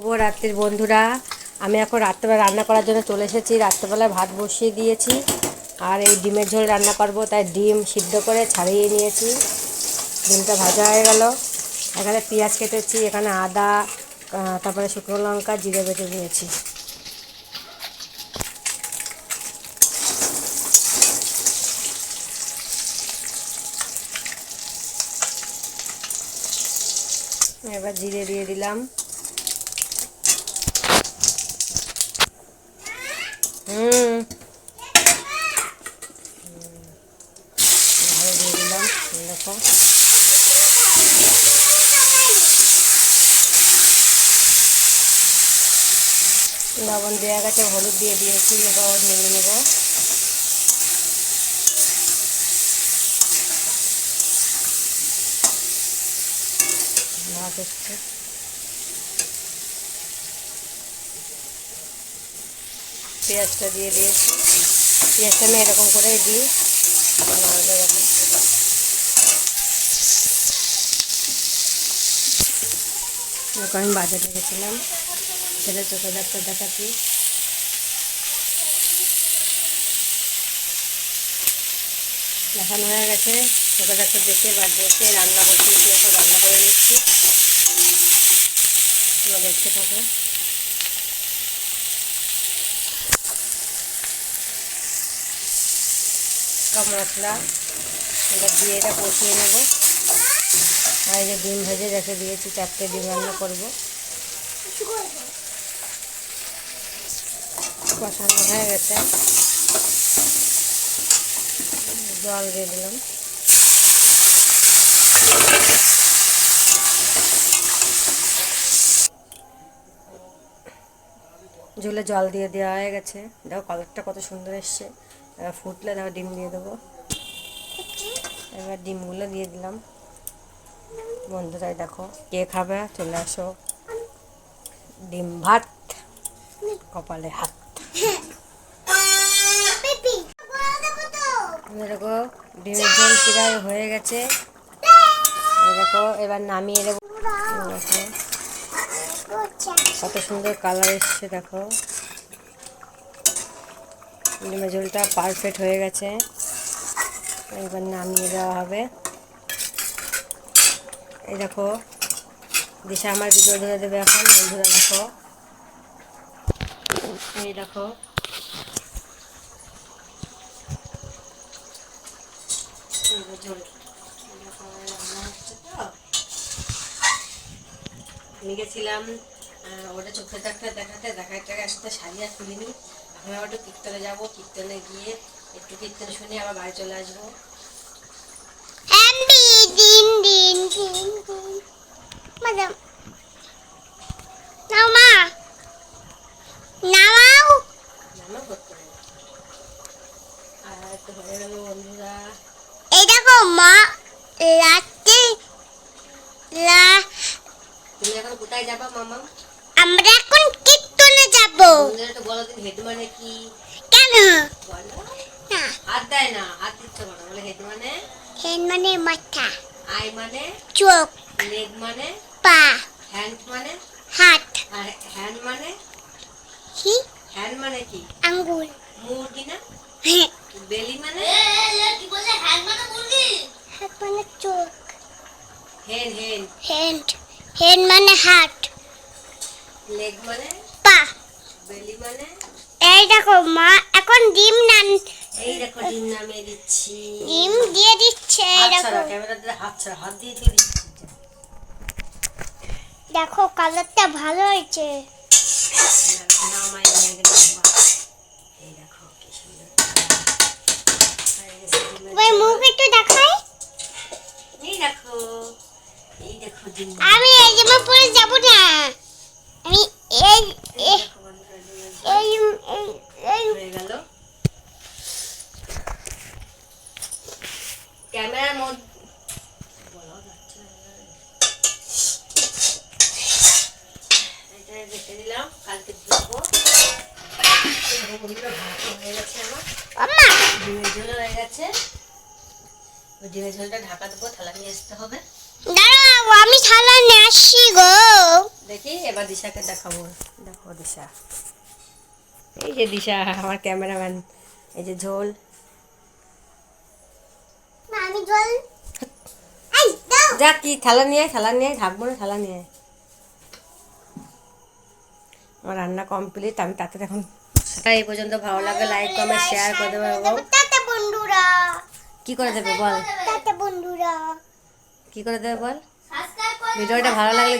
শুভরাত্রির বন্ধুরা। আমি এখন রাত্রেবেলা রান্না করার জন্য চলে এসেছি। রাত্রেবেলায় ভাত বসিয়ে দিয়েছি। আর এই ডিমের ঝোল রান্না করব, তাই ডিম সিদ্ধ করে ছাড়িয়ে নিয়েছি। ডিমটা ভাজা হয়ে গেল। এখানে পেঁয়াজ কেটেছি, এখানে আদা তারপরে শুকনো লঙ্কা, জিরে বেটে নিয়েছি। এবার জিরে দিয়ে দিলাম। হুম। দিয়ে লবণ দেওয়া গেছে হলুদ দিয়ে দিয়েছি এবার মেলে নেব। হচ্ছে পেঁয়াজটা দিয়ে দিয়েছি পেঁয়াজটা আমি এরকম করে দিই। ওকে আমি বাজারে গেছিলাম। ছেলে চোখে ডাক্তার দেখাচ্ছি। দেখানো হয়ে গেছে। চোখে ডাক্তার দেখে বাড়ি এসে রান্না বসিয়েছি এখন রান্না করে নিচ্ছি তোমরা দেখতে থাকো। কম মশলা এটা দিয়ে এটা কষিয়ে নেব। আর এই যে ডিম ভেজে রেখে দিয়েছি চারটে ডিম রান্না করব। কষানো হয়ে গেছে। জল দিয়ে দিলাম। ঝোলে জল দিয়ে দেওয়া হয়ে গেছে। দেখো কালারটা কত সুন্দর এসছে। এবার ফুটলে দেখো ডিম দিয়ে দেবো। এবার ডিমগুলো দিয়ে দিলাম। বন্ধুরাই দেখো, কে খাবে? চলে আসো। ডিম ভাত, কপালে হাত। দেখো, ডিমের ঝোল প্রায় হয়ে গেছে। দেখো, এবার নামিয়ে দেবো। কত সুন্দর কালার এসছে, দেখো। ডিমের ঝোলটা পারফেক্ট হয়ে গেছে। এবার নামিয়ে দেওয়া হবে। এই দেখো, দিশা আমার ভিডিও ধরে দেবে এখন, বন্ধুরা দেখো। এই দেখো। আমি গেছিলাম ওটা চোখে ডাক্তার দেখাতে দেখাতে আসতে আর খুলিনি এখন আবার একটু কীর্তনে যাব কীর্তনে গিয়ে একটু কীর্তন শুনে আবার বাড়ি চলে আসব। এই দেখো মা রাতে লা তুমি এখন কোথায় যাবা মামা? আমরা বলো মানে কি কেন? বলে হেড মানে মানে মাথা আই মানে চোখ লেগ মানে পা হ্যান্ড মানে হাত আর হ্যান্ড মানে কি? হ্যান্ড মানে কি আঙ্গুল। মুরগি না বেলি মানে হাত মানে চোখ। হেন হেন হ্যান্ড হেন মানে হাত। লেগ মানে বেলি মানে? এই দেখো মা এখন ডিম নান এই দেখো ডিম নামিয়ে দিচ্ছি। ডিম দিয়ে দিচ্ছে এই দেখো। ক্যামেরা দিয়ে হাত ছাড়া হাত দিয়ে দিয়ে দিচ্ছি। দেখো কালারটা ভালো হয়েছে। হয়ে। মুখ একটু দেখাই। এই দেখো এই দেখো আমি এই জামা পরে যাব না। আমি এই এই এই এই হয়ে গেল। ক্যামেরার মধ্যে দিলাম কালকে হয়ে ডিমের ঝোল হয়ে গেছে। ওই ডিমের ঝোলটা ঢাকা দেবো থালা নিয়ে আসতে হবে। দাঁড়াও আমি থালা নেই আসি গো। দেখি এবার দিশাকে দেখাবো। দেখো দিশা। এই যে দিশা আমার ক্যামেরাম্যান এই যে ঝোল। আমি দাও। যা কি থালা নিয়ে থালা নিয়ে ঢাকবো না থালা নিয়ে আমার রান্না কমপ্লিট আমি তাতে এখন এই পর্যন্ত ভালো লাগে লাইক কমেন্ট শেয়ার করে দেবে বন্ধুরা। কি করে দেবে বল? বন্ধুরা। কি করে দেবে বল? ভিডিওটা ভালো লাগলে